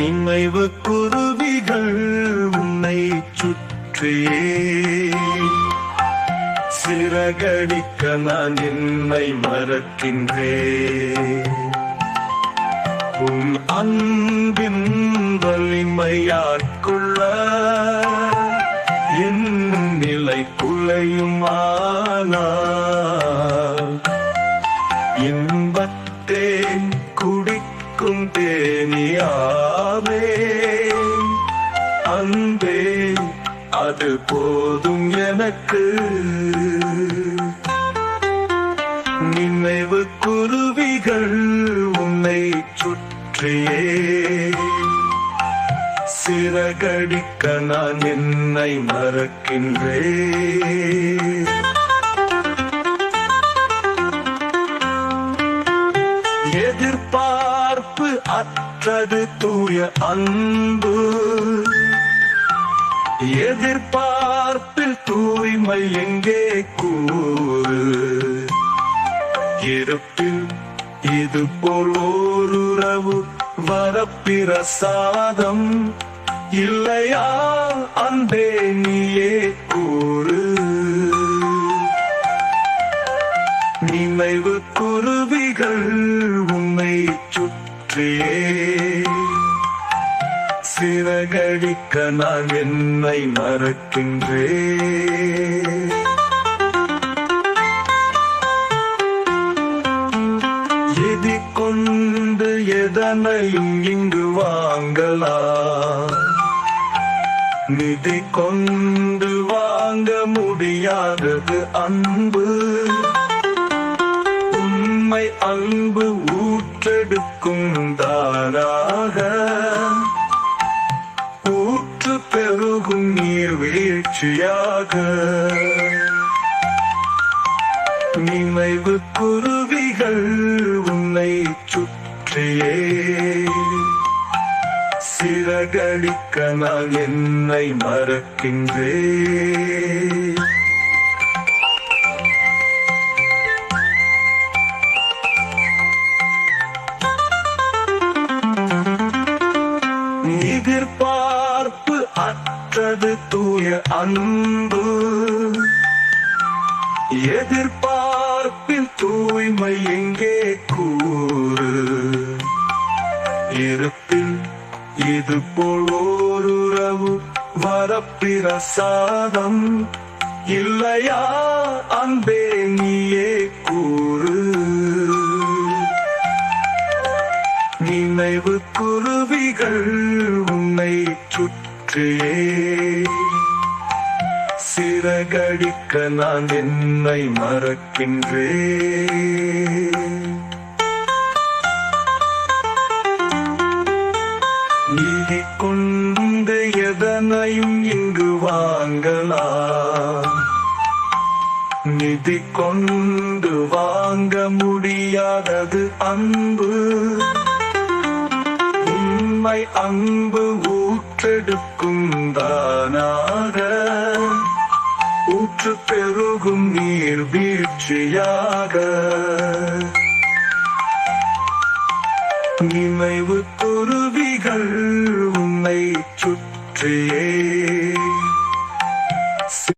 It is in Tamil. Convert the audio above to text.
நினைவு குருவிகள் உன்னை சுற்றியே சிறகடிக்க நான் என்னை மறக்கின்றேன் உன் அன்பின் வலிமையாட்குள்ள என் நிலை குலையுமானால் இன்பத்தேன் பாட்டு போதும் எனக்கு. நினைவு குருவிகள் உன்னை சுற்றியே. சிறகடிக்க நான் என்னை மறக்கின்றேன். எதிர்பார்ப்பு அற்றது தூய அன்பு. எதிர்பார்ப்பில் தூய்மை எங்கே கூறு? இருப்பில் இது போல் ஓருறவு வரப்பிரசாதம் இல்லையா? அன்பே நீயே கூறு. நினைவு குருவிகள் உன்னை சுற்றியே. சிறகடிக்க நான் என்னை மறக்கின்றேன் எதி கொண்டு எதனையும் இங்கு வாங்கலாம்? நிதி கொண்டு வாங்க முடியாதது அன்பு. உண்மை அன்பு ஊற்றெடுக்கும் தாராக. பெருகும் நீர் வீழ்ச்சியாக. நினைவு குருவிகள் உன்னை சுற்றியே. சிறகடிக்க நான் என்னை மறக்கின்றேன் காத்தது தூய அன்பு. எதிர்பார்ப்பில் தூய்மை எங்கே கூறு? இருப்பில் இது போல் ஓருறவு வரப்பிரசாதம். இல்லையா அன்பே நீயே கூறு. நினைவு குருவிகள் உன்னை சுற்றி சுற்றியே சிறகடிக்க நான் என்னை மறக்கின்றே நீதி கொண்டு எதனையும் இங்கு வாங்கலாம். நிதி கொண்டு வாங்க முடியாதது அன்பு. உண்மை அன்பு ஊற்றெடுக்கும் தானாக ஊற்று பெருகும் நீர் வீழ்ச்சியாக. நினைவு குருவிகள் உன்னை சுற்றியே.